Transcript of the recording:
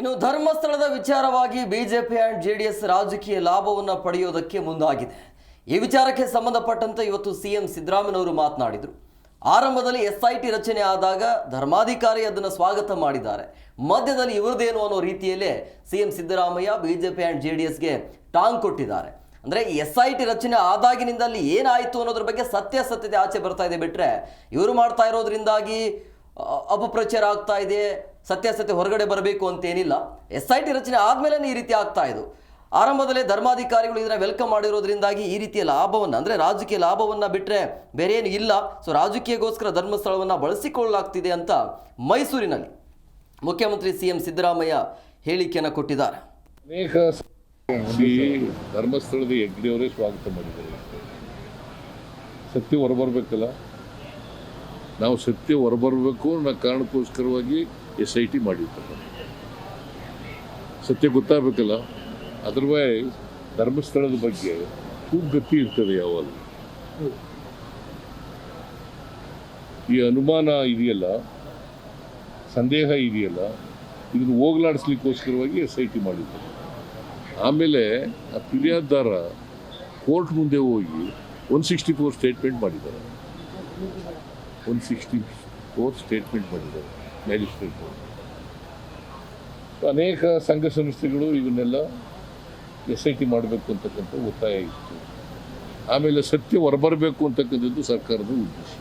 ಇನ್ನು ಧರ್ಮಸ್ಥಳದ ವಿಚಾರವಾಗಿ ಬಿಜೆಪಿ ಅಂಡ್ ಎಸ್ ರಾಜಕೀಯ ಲಾಭವನ್ನು ಪಡೆಯೋದಕ್ಕೆ ಮುಂದಾಗಿದೆ. ಈ ವಿಚಾರಕ್ಕೆ ಸಂಬಂಧಪಟ್ಟಂತೆ ಇವತ್ತು ಸಿಎಂ ಸಿದ್ದರಾಮಯ್ಯನವರು ಮಾತನಾಡಿದರು. ಆರಂಭದಲ್ಲಿ ಎಸ್ ಐ ಟಿ ರಚನೆ ಆದಾಗ ಧರ್ಮಾಧಿಕಾರಿ ಅದನ್ನು ಸ್ವಾಗತ ಮಾಡಿದ್ದಾರೆ. ಮಧ್ಯದಲ್ಲಿ ಇವರದೇನು ಅನ್ನೋ ರೀತಿಯಲ್ಲೇ CM Siddaramaiah BJP and J D ಎಸ್ಗೆ ಟಾಂಗ್ ಕೊಟ್ಟಿದ್ದಾರೆ. ಅಂದರೆ ಎಸ್ ಐ ಟಿ ರಚನೆ ಆದಾಗಿನಿಂದ ಅಲ್ಲಿ ಏನಾಯಿತು ಅನ್ನೋದ್ರ ಬಗ್ಗೆ ಸತ್ಯಾಸತ್ಯತೆ ಆಚೆ ಬರ್ತಾ ಇದೆ ಬಿಟ್ಟರೆ ಇವರು ಮಾಡ್ತಾ ಇರೋದ್ರಿಂದಾಗಿ ಅಪಪ್ರಚಾರ ಆಗ್ತಾ ಇದೆ ಸತ್ಯಾಸತ್ಯ ಹೊರಗಡೆ ಬರಬೇಕು ಅಂತೇನಿಲ್ಲ ಎಸ್ ಐ ಟಿ ರಚನೆ ಆದಮೇಲೆ ಈ ರೀತಿ ಆಗ್ತಾ ಇದು. ಆರಂಭದಲ್ಲೇ ಧರ್ಮಾಧಿಕಾರಿಗಳು ಇದನ್ನ ವೆಲ್ಕಮ್ ಮಾಡಿರೋದ್ರಿಂದಾಗಿ ಈ ರೀತಿಯ ಲಾಭವನ್ನು ಅಂದರೆ ರಾಜಕೀಯ ಲಾಭವನ್ನು ಬಿಟ್ಟರೆ ಬೇರೆ ಏನು ಇಲ್ಲ ಸೊ ರಾಜಕೀಯಗೋಸ್ಕರ ಧರ್ಮಸ್ಥಳವನ್ನು ಬಳಸಿಕೊಳ್ಳಲಾಗ್ತಿದೆ ಅಂತ ಮೈಸೂರಿನಲ್ಲಿ ಮುಖ್ಯಮಂತ್ರಿ ಸಿ ಎಂ ಸಿದ್ದರಾಮಯ್ಯ ಹೇಳಿಕೆಯನ್ನು ಕೊಟ್ಟಿದ್ದಾರೆ. ಅನೇಕ ಧರ್ಮಸ್ಥಳದ ಹೆಗ್ಡೆಯವರೇ ಸ್ವಾಗತ ಮಾಡಿದ್ದಾರೆ. ಸತ್ಯ ಹೊರಬರ್ಬೇಕಲ್ಲ. ನಾವು ಸತ್ಯ ಹೊರಬರಬೇಕು ಅನ್ನೋ ಕಾರಣಕ್ಕೋಸ್ಕರವಾಗಿ ಎಸ್ ಐ ಟಿ ಮಾಡಿರ್ತಾರೆ. ಸತ್ಯ ಗೊತ್ತಾಗಬೇಕಲ್ಲ? ಅದರ್ವೈಸ್ ಧರ್ಮಸ್ಥಳದ ಬಗ್ಗೆ ಗತಿ ಇರ್ತದೆ ಯಾವಾಗಲೂ ಈ ಅನುಮಾನ ಇದೆಯಲ್ಲ? ಸಂದೇಹ ಇದೆಯಲ್ಲ? ಇದನ್ನು ಹೋಗ್ಲಾಡಿಸ್ಲಿಕ್ಕೋಸ್ಕರವಾಗಿ ಎಸ್ ಐ ಟಿ ಮಾಡಿದ್ದಾರೆ. ಆಮೇಲೆ ಆ ಫಿರ್ಯಾದಾರ ಕೋರ್ಟ್ ಮುಂದೆ ಹೋಗಿ ಒನ್ ಸಿಕ್ಸ್ಟಿ ಫೋರ್ ಸ್ಟೇಟ್ಮೆಂಟ್ ಮಾಡಿದ್ದಾರೆ. ಒನ್ ಸಿಕ್ಸ್ಟಿ ಫೋರ್ ಸ್ಟೇಟ್ಮೆಂಟ್ ಮಾಡಿದ್ದಾರೆ ಮ್ಯಾಜಿಸ್ಟ್ರೇಟ್ ಅನೇಕ ಸಂಘ ಸಂಸ್ಥೆಗಳು ಇವನ್ನೆಲ್ಲ ಎಸ್ ಐ ಟಿ ಮಾಡಬೇಕು ಅಂತಕ್ಕಂಥ ಒತ್ತಾಯ ಇತ್ತು. ಆಮೇಲೆ ಸತ್ಯ ಹೊರಬರಬೇಕು ಅಂತಕ್ಕಂಥದ್ದು ಸರ್ಕಾರದ ಉದ್ದೇಶ.